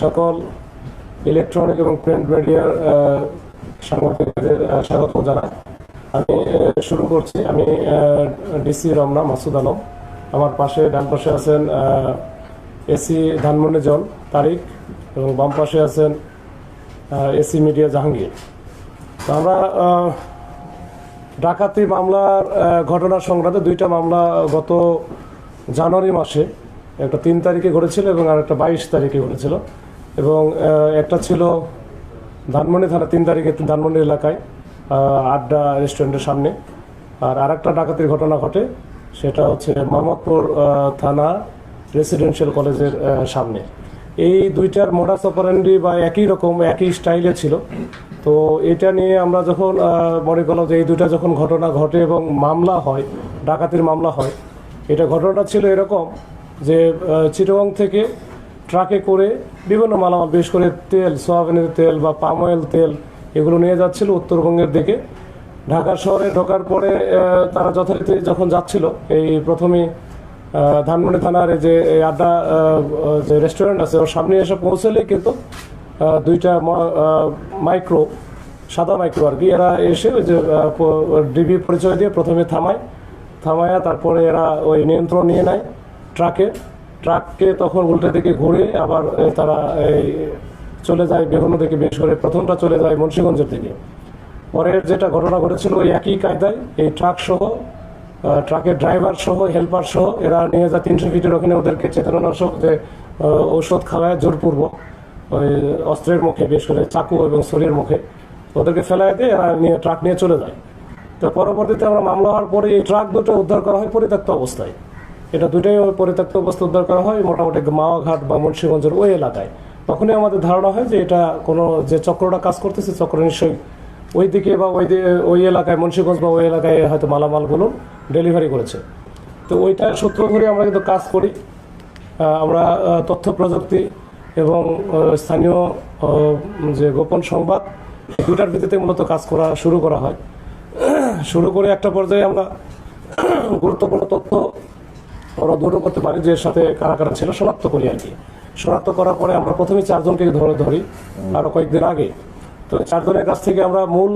সকল ইলেকট্রনিক এবং প্রিন্ট মিডিয়ার সাংবাদিকদের স্বাগত জানাই। আমি শুরু করছি। আমি ডিসি রমনা, মাসুদ আলম। আমার পাশে, ডান পাশে আছেন এসি ধানমন্ডি জন, তারিক, এবং বাম পাশে আছেন এসি মিডিয়া জাহাঙ্গীর। তো আমরা ডাকাতি মামলার ঘটনা সংক্রান্তে দুইটা মামলা, গত জানুয়ারি মাসে, একটা তিন তারিখে ঘটেছিল এবং আর একটা বাইশ তারিখে ঘটেছিল। এবং একটা ছিল ধানমন্ডি থানা তিন তারিখে ধানমন্ডি এলাকায় আড্ডা রেস্টুরেন্টের সামনে। আর আরেকটা ডাকাতির ঘটনা ঘটে, সেটা হচ্ছে মোহাম্মদপুর থানা রেসিডেন্সিয়াল কলেজের সামনে। এই দুইটার মোডাস অপারেন্ডি বা একই রকম, একই স্টাইলে ছিল। তো এটা নিয়ে আমরা যখন মনে করলাম যে এই দুইটা যখন ঘটনা ঘটে এবং মামলা হয়, ডাকাতির মামলা হয়, এটা ঘটনাটা ছিল এরকম যে চিটাগং থেকে ট্রাকে করে বিভিন্ন মালামাল, বিশেষ করে তেল, সোয়াবিনের তেল বা পাম অয়েল তেল এগুলো নিয়ে যাচ্ছিল উত্তরবঙ্গের দিকে। ঢাকা শহরে ঢোকার পরে তারা যথারীতি যখন যাচ্ছিল, এই প্রথমে ধানমন্ডি থানার যে আড্ডা যে রেস্টুরেন্ট আছে, ওর সামনে এসে পৌঁছলেই কিন্তু দুইটা মাইক্রো সাদা মাইক্রো আর কি, এরা এসে ওই যে ডিবি পরিচয় দিয়ে প্রথমে থামায়। থামায়া তারপরে এরা ওই নিয়ন্ত্রণ নিয়ে নেয় ট্রাকে। ট্রাককে তখন উল্টো দিকে ঘুরে আবার তারা এই চলে যায় বিভিন্ন দিকে বেশ করে, প্রথমটা চলে যায় মুন্সিগঞ্জের দিকে। পরের যেটা ঘটনা ঘটেছিল, ওই একই কায়দায় এই ট্রাক সহ ট্রাকের ড্রাইভার সহ, হেল্পার সহ, এরা নিয়ে যায় তিনশো ফিটের ওখানে ওদেরকে চেতনানাশক, যে ঔষধ খাওয়ায় জোরপূর্বক, ওই অস্ত্রের মুখে, বেশ করে চাকু এবং শরীরের মুখে, ওদেরকে ফেলায় দিয়ে এরা নিয়ে, ট্রাক নিয়ে চলে যায়। তো পরবর্তীতে আমরা মামলা হওয়ার পরে এই ট্রাক দুটো উদ্ধার করা হয় পরিত্যক্ত অবস্থায়। এটা দুটোই পরিত্যক্ত অবস্থা উদ্ধার করা হয়, মোটামুটি মাওয়াঘাট বা মুন্সিগঞ্জের ওই এলাকায়। তখনই আমাদের ধারণা হয় যে এটা কোনো যে চক্রটা কাজ করতেছে, চক্র নিশ্চয়ই ওই দিকে বা ওই ওই এলাকায়, মুন্সিগঞ্জ বা ওই এলাকায় হয়তো মালামালগুলো ডেলিভারি করেছে। তো ওইটা সূত্র ধরে আমরা কিন্তু কাজ করি। আমরা তথ্য প্রযুক্তি এবং স্থানীয় যে গোপন সংবাদ দুটার ভিত্তিতে মূলত কাজ করা শুরু করা হয়। শুরু করে একটা পর্যায়ে আমরা গুরুত্বপূর্ণ তথ্য দূর করতে পারি, যে সাথে কারা কারা ছিল, শনাক্ত করি আর কি। শনাক্ত করার পরে আমরা প্রথমে চারজনকে ধরে ধরি, আরও কয়েকদিন আগে। তো চারজনের কাছ থেকে আমরা মূল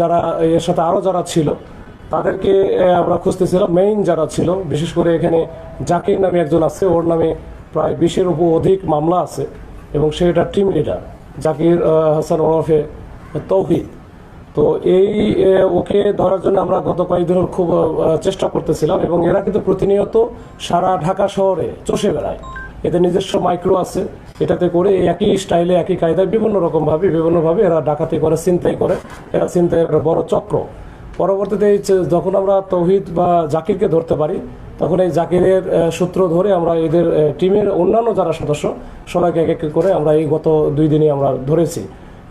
যারা এর সাথে আরও যারা ছিল, তাদেরকে আমরা খুঁজতেছিলাম। মেইন যারা ছিল, বিশেষ করে এখানে জাকির নামে একজন আছে, ওর নামে প্রায় বিশের উপর অধিক মামলা আছে, এবং সে এটা টিম লিডার জাকির হাসান ওরফে তৌহিদ। তো এই ওকে ধরার জন্য আমরা গত কয়েকদিন খুব চেষ্টা করতেছিলাম এবং এরা কিন্তু প্রতিনিয়ত সারা ঢাকা শহরে চষে বেড়ায়। এদের নিজস্ব মাইক্রো আছে। এটাতে করে একই স্টাইলে, একই কায়দায় বিভিন্ন রকমভাবে, বিভিন্নভাবে এরা ডাকাতি করে চিন্তাই করে। এরা চিন্তায় একটা বড় চক্র। পরবর্তীতে যখন আমরা তৌহিদ বা জাকিরকে ধরতে পারি, তখন এই জাকিরের সূত্র ধরে আমরা এদের টিমের অন্যান্য যারা সদস্য, সবাইকে এক এক করে আমরা এই গত দুই দিনে আমরা ধরেছি।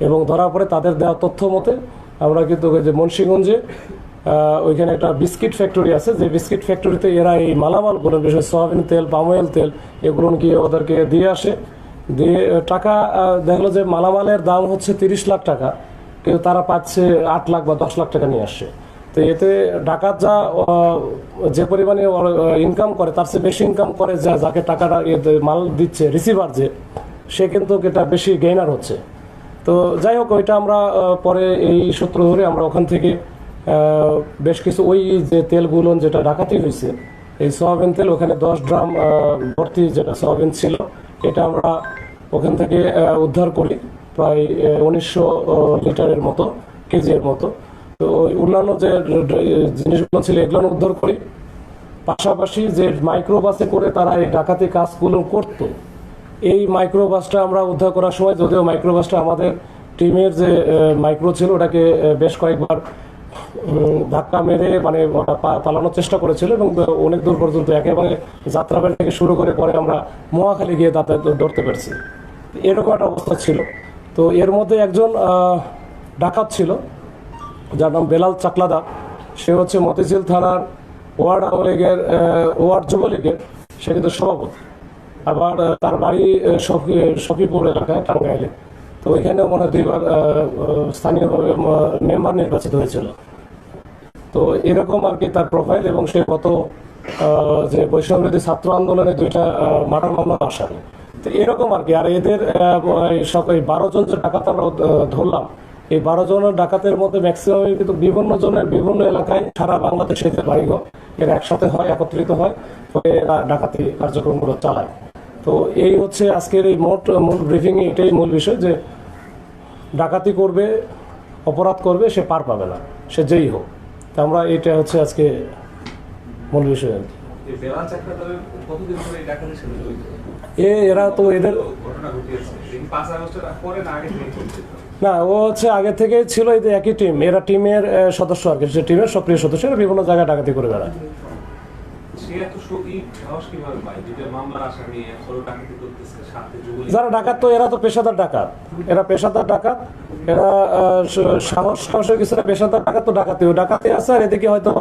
এবং ধরার পরে তাদের দেওয়া তথ্য মতে আমরা কিন্তু যে মুন্সিগঞ্জে ওইখানে একটা বিস্কিট ফ্যাক্টরি আছে। যে বিস্কিট ফ্যাক্টরিতে এরা এই মালামালগুলো বিশেষ সয়াবিন তেল পাম অয়েল তেল, এগুলো গিয়ে ওদেরকে দিয়ে আসে? দিয়ে টাকা দেখল যে মালামালের দাম হচ্ছে তিরিশ লাখ টাকা, কিন্তু তারা পাচ্ছে আট লাখ বা দশ লাখ টাকা নিয়ে আসছে। তো এতে ডাকাত যা যে পরিমাণে ইনকাম করে, তার চেয়ে বেশি ইনকাম করে যা, যাকে টাকাটা মাল দিচ্ছে রিসিভার যে, সে কিন্তু এটা বেশি গেইনার হচ্ছে। তো যাই হোক, ওইটা আমরা পরে এই সূত্র ধরে আমরা ওখান থেকে বেশ কিছু ওই যে তেলগুলো যেটা ডাকাতি হয়েছে, এই সয়াবিন তেল, ওখানে দশ ড্রাম ভর্তি যেটা সয়াবিন ছিল, এটা আমরা ওখান থেকে উদ্ধার করি, প্রায় উনিশশো লিটারের মতো, কেজির মতো। তো অন্যান্য যে জিনিসগুলো ছিল, এগুলো উদ্ধার করি। পাশাপাশি যে মাইক্রোবাসে করে তারা এই ডাকাতি কাজগুলো করতো এই মাইক্রোবাসটা আমরা উদ্ধার করার সময় যদিও মাইক্রোবাসটা আমাদের টিমের যে মাইক্রো ছিল, ওটাকে বেশ কয়েকবার ধাক্কা মেরে মানে পালানোর চেষ্টা করেছিল এবং অনেক দূর পর্যন্ত একেবারে যাত্রাবাড়ি থেকে শুরু করে পরে আমরা মোয়াখালী গিয়ে তাতে ধরতে পেরেছি। এরকম একটা অবস্থা ছিল। তো এর মধ্যে একজন ডাকাত ছিল, যার নাম বেলাল চাকলাদা। সে হচ্ছে মতিঝিল থানার ওয়ার্ড আওয়ামী লীগের ওয়ার্ড যুবলীগের, সে কিন্তু সভাপতি। আবার তার বাড়ি সফি- সফিপুর এলাকায় টাঙ্গাইলে তো ওইখানেও মনে হয় দুইবার স্থানীয়ভাবে মেম্বার নির্বাচিত হয়েছিল। তো এরকম আর কি তার প্রোফাইল এবং সে কত যে বৈষম্যবিরোধী ছাত্র আন্দোলনে দুইটা মার্ডার মামলা আসামি। তো এরকম আর কি। আর এদের এই বারো জন যে ডাকাত আমরা ধরলাম, এই বারো জনের ডাকাতের মধ্যে ম্যাক্সিমাম কিন্তু বিভিন্ন জনের বিভিন্ন এলাকায় সারা বাংলাদেশে বাড়িঘর এরা একসাথে হয়, একত্রিত হয় ফলে এরা ডাকাতি কার্যক্রমগুলো চালায়। তো এই হচ্ছে আজকের এই মোট মূল ব্রিফিং এটাই মূল বিষয় যে ডাকাতি করবে অপরাধ করবে সে পার পাবে না সে যেই হোক। তা আমরা এটা হচ্ছে আজকে মূল বিষয় আর কি। এ এরা তো এদের না ও হচ্ছে আগে থেকে ছিল এই যে একই টিম এরা টিমের সদস্য আর কি সে টিমের সক্রিয় সদস্য এরা বিভিন্ন জায়গায় ডাকাতি করে বেড়ায়। যারা ডাকাত তো এরা তো পেশাদার ডাকাত। এরা পেশাদার ডাকাত। এরা সাহস সাহসের কিছু পেশাদার ডাকাত তো ডাকাতি। ডাকাতি আছে আর এদিকে হয়তো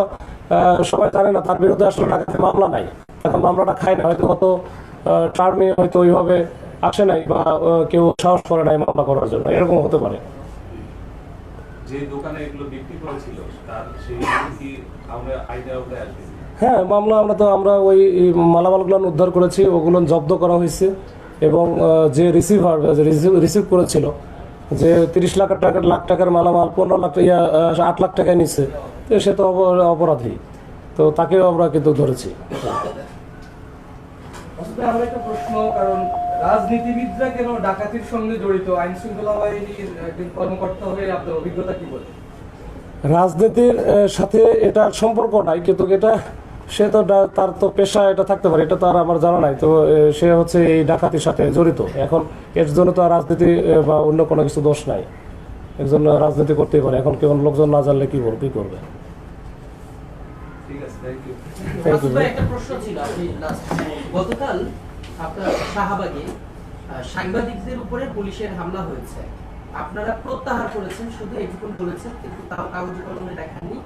সবাই জানে না তার বিরুদ্ধে আসলে ডাকাতি মামলা নাই। এখন মামলাটা খায় না হয়তো কত টার্মে হয়তো ওইভাবে আসে নাই বা কেউ সাহস করে নাই মামলা করার জন্য। এরকম হতে পারে। যে দোকানে এগুলো বিক্রি করেছিল তার সেই কি আমরা আইডিয়া আসবে? হ্যাঁ মামলা আমরা তো আমরা ওই মালামালগুলো উদ্ধার করেছি ওগুলো জব্দ করা হয়েছে এবং যে রিসিভার রিসিভ করেছিল যে তিরিশ লাখ টাকার লাখ টাকার মালামাল পনেরো লাখ ইয়া আট লাখ টাকায় নিচ্ছে তো সে তো অপ- অপরাধী। তো তাকেও আমরা কিন্তু ধরেছি। আমার একটা প্রশ্ন কারণ রাজনীতিবিদরা কেন ডাকাতির সঙ্গে জড়িত? আইন শৃঙ্খলা বাহিনীর একজন কর্মকর্তা হয়ে আপনার অভিজ্ঞতা কি বলে রাজনীতির সাথে এটা সম্পর্ক নাই কিন্তু এটা সে তো তার তো পেশা এটা থাকতে পারে এটা তো আর আমার জানা নাই। তো সে হচ্ছে এই ডাকাতির সাথে জড়িত। এখন এর জন্য তো আর রাজনীতি বা অন্য কোনো কিছু দোষ নাই। একজন রাজনীতি করতেই পারে। এখন কেউ লোকজন না জানলে কি বলবে কি করবে? ঠিক আছে thank you Thank you. Masud ভাই, একটা প্রশ্ন ছিল আপনি গতকাল আপনার শাহবাগে সাংবাদিকদের উপরে পুলিশের হামলা হয়েছে। আপনারা প্রত্যাহার করেছেন শুধু এইটুকু বলেছেন কিন্তু তাও কাগজে কলমে দেখাননি।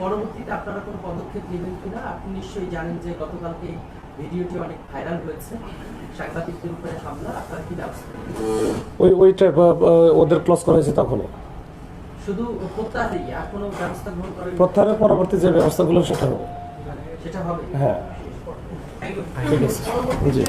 পরবর্তীতে আপনারা কোনো পদক্ষেপ নেবেন কিনা আপনি নিশ্চয়ই জানেন যে গতকালকে এই ভিডিওটি অনেক ভাইরাল হয়েছে। সাংবাদিকদের উপরে হামলা আপনারা কি ব্যবস্থা ওই ওই টাইপ ওদের ক্লোজ করা হয়েছে তখনই। শুধু প্রত্যাহারই আর কোনো ব্যবস্থা গ্রহণ প্রত্যাহারের পরবর্তী যে ব্যবস্থাগুলো সেটা হবে। সেটা হবে? হ্যাঁ। ঠিক আছে। জি